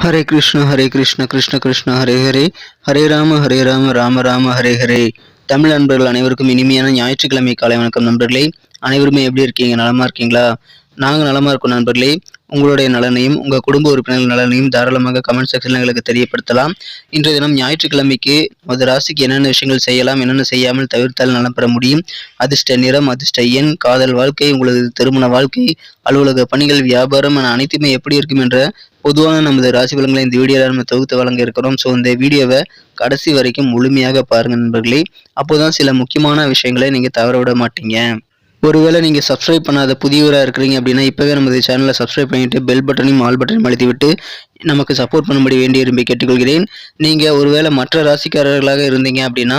ஹரே கிருஷ்ண ஹரே கிருஷ்ண கிருஷ்ண கிருஷ்ண ஹரே ஹரே. ஹரே ராம ஹரே ராம ராம ராம ஹரே ஹரே. தமிழ் நண்பர்கள் அனைவருக்கும் இனிமையான ஞாயிற்றுக்கிழமை காலை வணக்கம் நண்பர்களே. அனைவருமே எப்படி இருக்கீங்க? நலமா இருக்கீங்களா? நாங்கள் நலமா இருக்கோம் நண்பர்களே. உங்களுடைய நலனையும் உங்கள் குடும்ப உறுப்பினர்கள் நலனையும் தாராளமாக கமெண்ட் செக்ஷனில் எங்களுக்கு தெரியப்படுத்தலாம். இன்றைய தினம் ஞாயிற்றுக்கிழமைக்கு மது ராசிக்கு என்னென்ன விஷயங்கள் செய்யலாம் என்னென்ன செய்யாமல் தவிர்த்தால் நலம் பெற முடியும்? அதிர்ஷ்ட நிறம் அதிர்ஷ்ட எண் காதல் வாழ்க்கை உங்களது திருமண வாழ்க்கை அலுவலக பணிகள் வியாபாரம் என அனைத்துமே எப்படி இருக்கும் என்ற பொதுவான நமது ராசி பலன்களை இந்த வீடியோவில் நம்ம தொகுத்து வழங்க இருக்கிறோம். ஸோ இந்த வீடியோவை கடைசி வரைக்கும் முழுமையாக பாருங்க நண்பர்களே. அப்போதான் சில முக்கியமான விஷயங்களை நீங்கள் தவற விட மாட்டீங்க. ஒருவேளை நீங்கள் சப்ஸ்கிரைப் பண்ணாத புதியவராக இருக்கிறீங்க அப்படின்னா இப்போவே நமது சேனலை சப்ஸ்கிரைப் பண்ணிவிட்டு பெல் பட்டனையும் ஆல் பட்டனையும் அழுத்தி விட்டு நமக்கு சப்போர்ட் பண்ணும்படி வேண்டி விரும்பி கேட்டுக்கொள்கிறேன். நீங்கள் ஒருவேளை மற்ற ராசிக்காரர்களாக இருந்தீங்க அப்படின்னா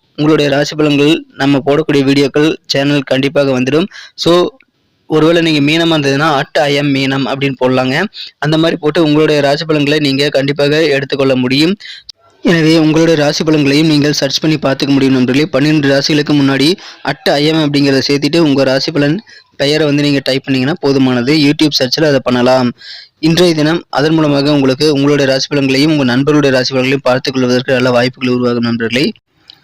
உங்களுடைய ராசி பலன்கள் நம்ம போடக்கூடிய வீடியோக்கள் சேனல் கண்டிப்பாக வந்துடும். ஸோ ஒருவேளை நீங்கள் மீனமாக இருந்ததுன்னா அட் ஐஎம் மீனம் அப்படின்னு போடலாங்க. அந்த மாதிரி போட்டு உங்களுடைய ராசி பலன்களை நீங்கள் கண்டிப்பாக எடுத்துக்கொள்ள முடியும். எனவே உங்களுடைய ராசி பலன்களையும் நீங்கள் சர்ச் பண்ணி பார்த்துக்க முடியும் நண்பர்களே. பன்னிரெண்டு ராசிகளுக்கு முன்னாடி அட் ஐஎம் அப்படிங்கிறத சேர்த்துட்டு உங்கள் ராசி பலன் பெயரை வந்து நீங்கள் டைப் பண்ணிங்கன்னா போதுமானது. யூடியூப் சர்ச்சில் அதை பண்ணலாம். இன்றைய தினம் அதன் மூலமாக உங்களுக்கு உங்களுடைய ராசி பலன்களையும் உங்கள் நண்பர்களுடைய ராசி பலன்களையும் பார்த்துக் கொள்வதற்கு நல்ல வாய்ப்புகள் உருவாகும் நண்பர்களே.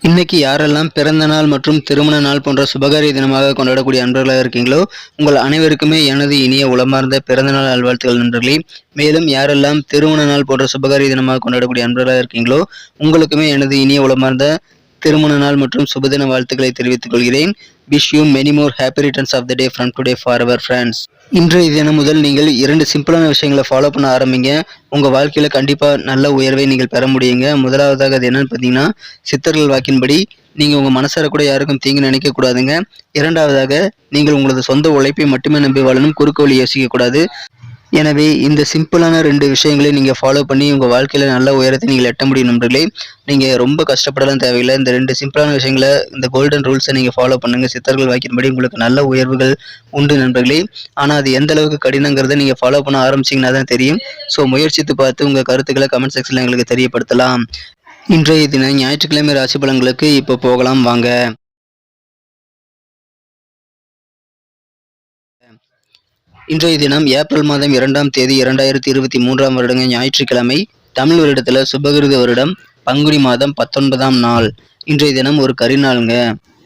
இன்னைக்கு யாரெல்லாம் பிறந்த நாள் மற்றும் திருமண நாள் போன்ற சுபகாரிய தினமாக கொண்டாடக்கூடிய அன்பர்களாக இருக்கீங்களோ உங்கள் அனைவருக்குமே எனது இனிய உளமார்ந்த பிறந்த நாள் நல்வாழ்த்துக்கள் நண்பர்களே. மேலும் யாரெல்லாம் திருமண நாள் போன்ற சுபகாரிய தினமாக கொண்டாடக்கூடிய அன்பர்களாக இருக்கீங்களோ உங்களுக்குமே எனது இனிய உளமார்ந்த திருமண நாள் மற்றும் சுபதின வாழ்த்துக்களை தெரிவித்துக் கொள்கிறேன். Wish you many more happy returns of the day from today for our friends இன்றைய தினம் முதல் நீங்கள் இரண்டு சிம்பிளான விஷயங்களை ஃபாலோ பண்ண ஆரம்பிங்க. உங்கள் வாழ்க்கையில் கண்டிப்பாக நல்ல உயர்வை நீங்கள் பெற முடியுங்க. முதலாவதாக அது என்னன்னு பார்த்தீங்கன்னா சித்தர்கள் வாக்கின்படி நீங்கள் உங்கள் மனசார கூட யாருக்கும் தீங்கு நினைக்கக்கூடாதுங்க இரண்டாவதாக நீங்கள் உங்களது சொந்த உழைப்பை மட்டுமே நம்பி வாழணும். குறுக்கு வழி யோசிக்கக்கூடாது எனவே இந்த சிம்பிளான ரெண்டு விஷயங்களை நீங்கள் ஃபாலோ பண்ணி உங்கள் வாழ்க்கையில் நல்ல உயரத்தை நீங்கள் எட்ட முடியும் நண்பர்களே. நீங்கள் ரொம்ப கஷ்டப்படலாம் தேவையில்லை. இந்த ரெண்டு சிம்பிளான விஷயங்களை இந்த கோல்டன் ரூல்ஸை நீங்கள் ஃபாலோ பண்ணுங்கள் சித்தர்கள் வாக்கின்படி உங்களுக்கு நல்ல உயர்வுகள் உண்டு நண்பர்களே. ஆனால் அது எந்த அளவுக்கு கடினங்கிறத நீங்கள் ஃபாலோ பண்ண ஆரம்பிச்சிங்கன்னா தான் தெரியும். ஸோ முயற்சித்து பார்த்து உங்கள் கருத்துக்களை கமெண்ட் செக்ஷனில் எங்களுக்கு தெரியப்படுத்தலாம். இன்றைய தினம் ஞாயிற்றுக்கிழமை ராசி பலன்களுக்கு இப்போ போகலாம். வாங்க. இன்றைய தினம் ஏப்ரல் மாதம் இரண்டாம் தேதி இரண்டாயிரத்தி இருபத்தி மூன்றாம் வருடங்க ஞாயிற்றுக்கிழமை தமிழ் வருடத்துல சுபகிருத வருடம் பங்குனி மாதம் பத்தொன்பதாம் நாள். இன்றைய தினம் ஒரு கரிநாளுங்க.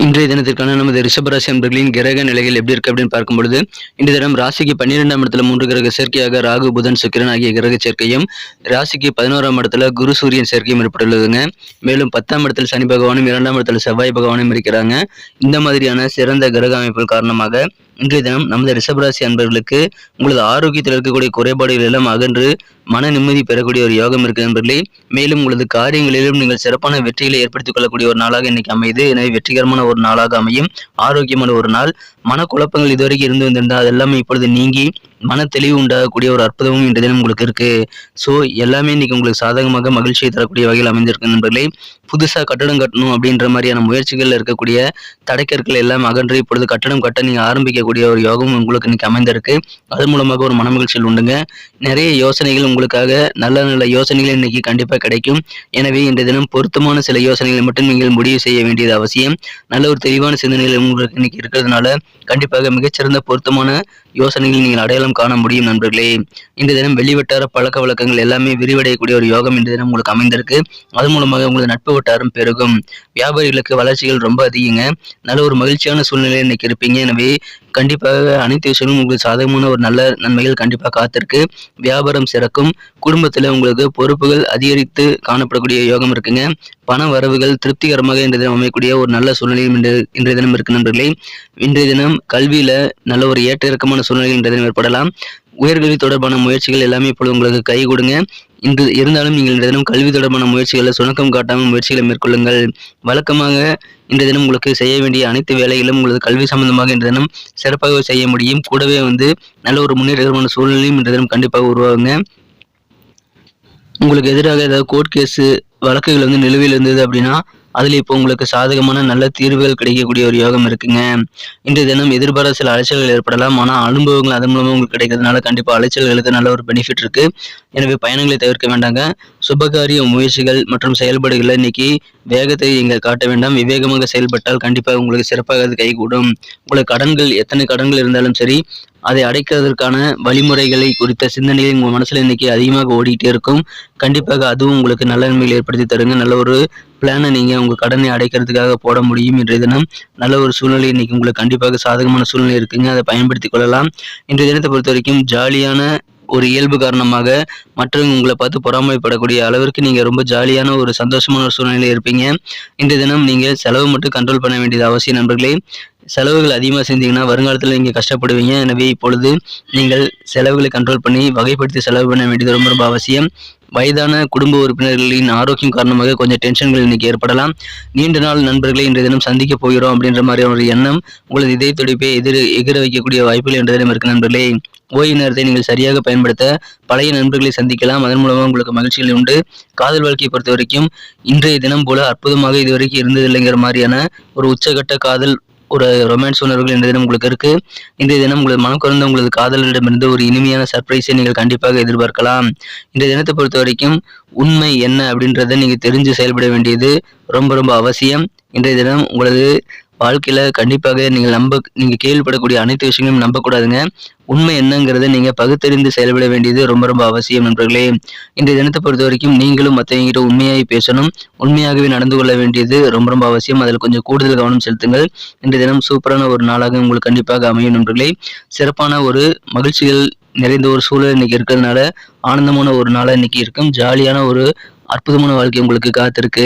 இன்றைய தினத்திற்கான நமது ரிஷபராசி அன்பர்களின் கிரக நிலைகள் எப்படி இருக்கு அப்படின்னு பார்க்கும் பொழுது இன்றைய தினம் ராசிக்கு பன்னிரெண்டாம் இடத்துல மூன்று கிரக சேர்க்கையாக ராகு புதன் சுக்கிரன் ஆகிய கிரக சேர்க்கையும் ராசிக்கு பதினோராம் இடத்துல குரு சூரியன் சேர்க்கையும் ஏற்பட்டுள்ளதுங்க. மேலும் பத்தாம் இடத்துல சனி பகவானும் இரண்டாம் இடத்துல செவ்வாய் பகவானும் இருக்கிறாங்க. இந்த மாதிரியான சிறந்த கிரக அமைப்புகள் காரணமாக இன்றைய தினம் நமது ரிஷபராசி அன்பர்களுக்கு உங்களது ஆரோக்கியத்தில் இருக்கக்கூடிய குறைபாடுகள் எல்லாம் அகன்று மன நிம்மதி பெறக்கூடிய ஒரு யோகம் இருக்கு நண்பர்களே. மேலும் உங்களது காரியங்களிலும் நீங்கள் சிறப்பான வெற்றிகளை ஏற்படுத்திக் கொள்ளக்கூடிய ஒரு நாளாக இன்னைக்கு அமையுது. எனவே வெற்றிகரமான ஒரு நாளாக அமையும். ஆரோக்கியமான ஒரு நாள். மனக்குழப்பங்கள் இதுவரைக்கும் இருந்து வந்திருந்தால் அதெல்லாமே இப்பொழுது நீங்கி மன தெளிவு உண்டாகக்கூடிய ஒரு அற்புதமும் இன்றைய தினம் உங்களுக்கு இருக்கு. ஸோ எல்லாமே இன்னைக்கு உங்களுக்கு சாதகமாக மகிழ்ச்சியை தரக்கூடிய வகையில் அமைந்திருக்கு நண்பர்களே. புதுசாக கட்டடம் கட்டணும் அப்படின்ற மாதிரியான முயற்சிகளில் இருக்கக்கூடிய தடைக்கற்கள் எல்லாம் அகன்று இப்பொழுது கட்டடம் கட்ட நீங்கள் ஆரம்பிக்கக்கூடிய ஒரு யோகம் உங்களுக்கு இன்னைக்கு அமைந்திருக்கு. அது மூலமாக ஒரு மனமகிழ்ச்சியில் உண்டுங்க. நிறைய யோசனைகள் உங்களுக்காக நல்ல நல்ல யோசனைகள் இன்னைக்கு கண்டிப்பாக கிடைக்கும். எனவே இன்றைய தினம் பொருத்தமான சில யோசனைகளை மட்டும் நீங்கள் முடிவு செய்ய வேண்டியது அவசியம். நல்ல ஒரு தெளிவான சிந்தனைகள் உங்களுக்கு இன்னைக்கு இருக்கிறதுனால கண்டிப்பாக மிகச்சிறந்த பொருத்தமான யோசனைகள் நீங்கள் அடையாளம் காண முடியும் நண்பர்களே. இந்த தினம் வெளிவட்டார பழக்க வழக்கங்கள் எல்லாமே விரிவடையக்கூடிய ஒரு யோகம் இந்த தினம் உங்களுக்கு அமைந்திருக்கு. அது மூலமாக உங்களது நட்பு வட்டாரம் பெருகும். வியாபாரிகளுக்கு வளர்ச்சிகள் ரொம்ப அதிகங்க. நல்ல ஒரு மகிழ்ச்சியான சூழ்நிலை இன்னைக்கு இருப்பீங்க. எனவே கண்டிப்பாக அனைத்து விஷயங்களும் உங்களுக்கு சாதகமான ஒரு நல்ல நன்மைகள் கண்டிப்பாக காத்திருக்கு. வியாபாரம் சிறக்கும். குடும்பத்தில் உங்களுக்கு பொறுப்புகள் அதிகரித்து காணப்படக்கூடிய யோகம் இருக்குங்க. பண வரவுகள் திருப்திகரமாக இன்றைய தினம் அமையக்கூடிய ஒரு நல்ல சூழ்நிலையும் இன்றைய தினம் இருக்கு நண்பர்களே. இன்றைய தினம் கல்வியில நல்ல ஒரு ஏற்ற இறக்கமான சூழ்நிலை இன்றைய தினம் ஏற்படலாம். உயர்கல்வி தொடர்பான முயற்சிகள் எல்லாமே இப்பொழுது உங்களுக்கு கை கொடுங்க. இன்று இருந்தாலும் நீங்கள் இன்றைய தினம் கல்வி தொடர்பான முயற்சிகளை சுணக்கம் காட்டாமல் முயற்சிகளை மேற்கொள்ளுங்கள். வழக்கமாக இன்றைய தினம் உங்களுக்கு செய்ய வேண்டிய அனைத்து வேலைகளும் உங்களது கல்வி சம்பந்தமாக இன்றைய தினம் சிறப்பாக செய்ய முடியும். கூடவே வந்து நல்ல ஒரு முன்னேற்றமான சூழ்நிலையும் இன்றைய தினம் கண்டிப்பாக உருவாகுங்க. உங்களுக்கு எதிராக ஏதாவது கோர்ட் கேஸு வழக்குகள் வந்து நிலுவையில் இருந்தது அப்படின்னா அதில் இப்போ உங்களுக்கு சாதகமான நல்ல தீர்வுகள் கிடைக்கக்கூடிய ஒரு யோகம் இருக்குங்க. இன்றைய தினம் எதிர்பாராத சில அலைச்சல்கள் ஏற்படலாம். ஆனால் அனுபவங்கள் அதன் மூலமாக உங்களுக்கு கிடைக்கிறதுனால கண்டிப்பாக அலைச்சல்களுக்கு நல்ல ஒரு பெனிஃபிட் இருக்கு. எனவே பயணங்களை தவிர்க்க வேண்டாங்க. சுபகாரிய முயற்சிகள் மற்றும் செயல்பாடுகளை இன்னைக்கு வேகத்தை இங்கே காட்ட வேண்டாம். விவேகமாக செயல்பட்டால் கண்டிப்பாக உங்களுக்கு சிறப்பாக அது கைகூடும். உங்களுக்கு கடன்கள் எத்தனை கடன்கள் இருந்தாலும் சரி அதை அடைக்கிறதுக்கான வழிமுறைகளை குறித்த சிந்தனைகள் உங்கள் மனசில் இன்னைக்கு அதிகமாக ஓடிக்கிட்டே இருக்கும். கண்டிப்பாக அதுவும் உங்களுக்கு நல்ல நன்மைகள் ஏற்படுத்தி தருங்க. நல்ல ஒரு பிளானை நீங்கள் உங்கள் கடனை அடைக்கிறதுக்காக போட முடியும் இன்றைய தினம். நல்ல ஒரு சூழ்நிலை இன்னைக்கு உங்களுக்கு கண்டிப்பாக சாதகமான சூழ்நிலை இருக்குங்க. அதை பயன்படுத்தி கொள்ளலாம். இன்றைய தினத்தை பொறுத்த வரைக்கும் ஜாலியான ஒரு இயல்பு காரணமாக மற்றவங்க உங்களை பார்த்து பொறாமைப்படக்கூடிய அளவிற்கு நீங்கள் ரொம்ப ஜாலியான ஒரு சந்தோஷமான ஒரு சூழ்நிலையில் இருப்பீங்க. இந்த தினம் நீங்கள் செலவு மட்டும் கண்ட்ரோல் பண்ண வேண்டியது அவசியம் நண்பர்களே. செலவுகள் அதிகமாக செஞ்சீங்கன்னா வருங்காலத்தில் நீங்கள் கஷ்டப்படுவீங்க. எனவே இப்பொழுது நீங்கள் செலவுகளை கண்ட்ரோல் பண்ணி வகைப்படுத்தி செலவு பண்ண வேண்டியது ரொம்ப ரொம்ப அவசியம். வயதான குடும்ப உறுப்பினர்களின் ஆரோக்கியம் காரணமாக கொஞ்சம் டென்ஷன்கள் இன்னைக்கு ஏற்படலாம். நீண்ட நாள் நண்பர்களை இன்றைய தினம் சந்திக்க போகிறோம் அப்படின்ற மாதிரியான ஒரு எண்ணம் உங்களது இதய துடிப்பை எதிர் எகிர வைக்கக்கூடிய வாய்ப்புகள் இன்றைய தினம் இருக்கு நண்பர்களே. ஓய்வு நேரத்தை நீங்கள் சரியாக பயன்படுத்த பழைய நண்பர்களை சந்திக்கலாம். அதன் மூலமாக உங்களுக்கு மகிழ்ச்சிகள் உண்டு. காதல் வாழ்க்கையை பொறுத்த வரைக்கும் இன்றைய தினம் போல அற்புதமாக இதுவரைக்கும் இருந்ததில்லைங்கிற மாதிரியான ஒரு உச்சகட்ட காதல் ஒரு ரொமான்ஸ் உணர்வுகள் இந்த தினம் உங்களுக்கு இருக்கு. இந்த தினம் உங்களது மனம் குறைந்த உங்களது காதலரிடமிருந்து ஒரு இனிமையான சர்ப்ரைஸை நீங்கள் கண்டிப்பாக எதிர்பார்க்கலாம். இந்த தினத்தை பொறுத்த வரைக்கும் உண்மை என்ன அப்படின்றத நீங்கள் தெரிஞ்சு செயல்பட வேண்டியது ரொம்ப ரொம்ப அவசியம். இன்றைய தினம் உங்களது வாழ்க்கையில் கண்டிப்பாக நீங்கள் நம்ப நீங்கள் கேள்விப்படக்கூடிய அனைத்து விஷயங்களும் நம்பக்கூடாதுங்க. உண்மை என்னங்கிறத நீங்கள் பகுத்தறிந்து செயல்பட வேண்டியது ரொம்ப ரொம்ப அவசியம் நண்பர்களே. இன்றைய தினத்தை பொறுத்த வரைக்கும் நீங்களும் மற்றவங்கிட்ட உண்மையாகி பேசணும். உண்மையாகவே நடந்து கொள்ள வேண்டியது ரொம்ப ரொம்ப அவசியம். அதில் கொஞ்சம் கூடுதல் கவனம் செலுத்துங்கள். இன்றைய தினம் சூப்பரான ஒரு நாளாக உங்களுக்கு கண்டிப்பாக அமையும் நண்பர்களே. சிறப்பான ஒரு மகிழ்ச்சிகள் நிறைந்த ஒரு சூழல் இன்னைக்கு இருக்கிறதுனால ஆனந்தமான ஒரு நாளாக இன்னைக்கு இருக்கும். ஜாலியான ஒரு அற்புதமான வாழ்க்கை உங்களுக்கு காத்திருக்கு.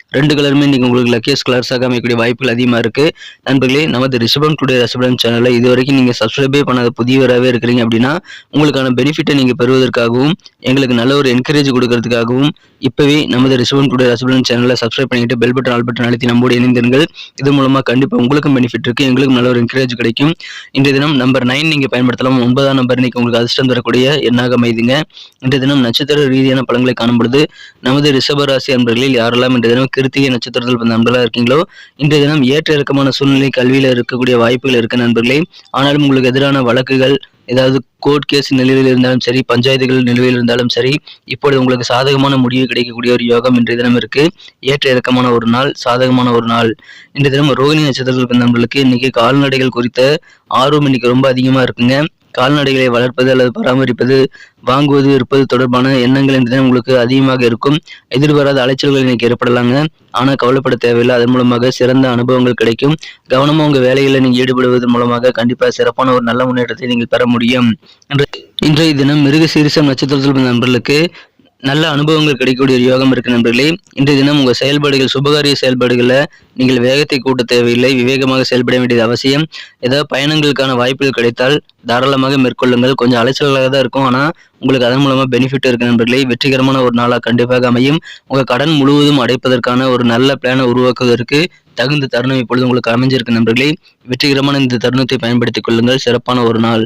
ரெண்டு கலருமே நீங்கள் உங்களுக்கு லக்கியஸ் கலர்ஸாக அமைக்கக்கூடிய வாய்ப்புகள் அதிகமாக இருக்குது நண்பர்களே நமது ரிஷபம் டுடே ரசபலம் சேனலில் இது வரைக்கும் நீங்கள் சப்ஸ்கிரைபே பண்ணாத புதியவராகவே இருக்கிறீங்க அப்படின்னா உங்களுக்கான பெனிஃபிட்டை நீங்கள் பெறுவதற்காகவும் எங்களுக்கு நல்ல ஒரு என்கரேஜ் கொடுக்கறதுக்காகவும் இப்போவே நமது ரிஷபம் டுடே ரசபலம் சேனலில் சப்ஸ்கிரைப் பண்ணிட்டு பெல் பட்டன் ஆல் பட்டன் அழுத்தி நம்மோடு இணைந்திருங்கள். இது மூலமாக கண்டிப்பாக உங்களுக்கும் பெனிஃபிட் இருக்குது எங்களுக்கும் நல்ல ஒரு என்கரேஜ் கிடைக்கும். இன்றைய தினம் நம்பர் நைன் நீங்கள் பயன்படுத்தலாம். ஒன்பதாம் நம்பர் இன்னைக்கு உங்களுக்கு அதிர்ஷ்டம் தரக்கூடிய எண்ணாக அமைதிங்க. இன்றைய தினம் நட்சத்திர ரீதியான பழங்களை காணும்பொழுது நமது ரிஷபராசி அன்பர்களில் யாரெல்லாம் இன்றைய தினம் கிருத்திகை நட்சத்திரத்தில் பிறந்த நண்பர்களாக இருக்கீங்களோ? இன்றைய தினம் ஏற்ற இறக்கமான சூழ்நிலை கல்வியில் இருக்கக்கூடிய வாய்ப்புகள் இருக்க நண்பர்களே. ஆனாலும் உங்களுக்கு எதிரான வழக்குகள் ஏதாவது கோர்ட் கேஸ் நிலுவையில் இருந்தாலும் சரி பஞ்சாயத்துகள் நிலுவையில் இருந்தாலும் சரி இப்பொழுது உங்களுக்கு சாதகமான முடிவு கிடைக்கக்கூடிய ஒரு யோகம் இன்றைய தினம் இருக்கு. ஏற்ற இறக்கமான ஒரு நாள் சாதகமான ஒரு நாள். இன்றைய தினம் ரோகிணி நட்சத்திரத்தில் பிறந்த நண்பர்களுக்கு இன்னைக்கு கால்நடைகள் குறித்த ஆர்வம் இன்னைக்கு ரொம்ப அதிகமாக இருக்குங்க. கால்நடைகளை வளர்ப்பது அல்லது பராமரிப்பது வாங்குவது இருப்பது தொடர்பான எண்ணங்கள் இன்றைய உங்களுக்கு அதிகமாக இருக்கும். எதிர்பாராத அலைச்சல்கள் இன்னைக்கு ஏற்படலாங்க. ஆனால் கவலைப்பட தேவையில்லை. அதன் மூலமாக சிறந்த அனுபவங்கள் கிடைக்கும். கவனமாக உங்கள் வேலைகளில் நீங்கள் ஈடுபடுவதன் மூலமாக கண்டிப்பாக சிறப்பான ஒரு நல்ல முன்னேற்றத்தை நீங்கள் பெற முடியும். இன்றைய- இன்றைய தினம் மிருக சீரிசம் நட்சத்திரத்தில் நண்பர்களுக்கு நல்ல அனுபவங்கள் கிடைக்கக்கூடிய ஒரு யோகம் இருக்கு நண்பர்களே. இன்றைய தினம் உங்கள் செயல்பாடுகள் சுபகாரிய செயல்பாடுகளில் நீங்கள் வேகத்தை கூட்ட தேவையில்லை. விவேகமாக செயல்பட வேண்டியது அவசியம். ஏதாவது பயணங்களுக்கான வாய்ப்புகள் கிடைத்தால் தாராளமாக மேற்கொள்ளுங்கள். கொஞ்சம் அலைச்சலாக தான் இருக்கும். ஆனால் உங்களுக்கு அதன் மூலமாக பெனிஃபிட் இருக்கு நண்பர்களே. வெற்றிகரமான ஒரு நாளாக கண்டிப்பாக அமையும். உங்கள் கடன் முழுவதும் அடைப்பதற்கான ஒரு நல்ல பிளானை உருவாக்குவதற்கு தகுந்த தருணம் இப்பொழுது உங்களுக்கு அமைஞ்சிருக்கு நண்பர்களே. வெற்றிகரமான இந்த தருணத்தை பயன்படுத்திக் கொள்ளுங்கள். சிறப்பான ஒரு நாள்.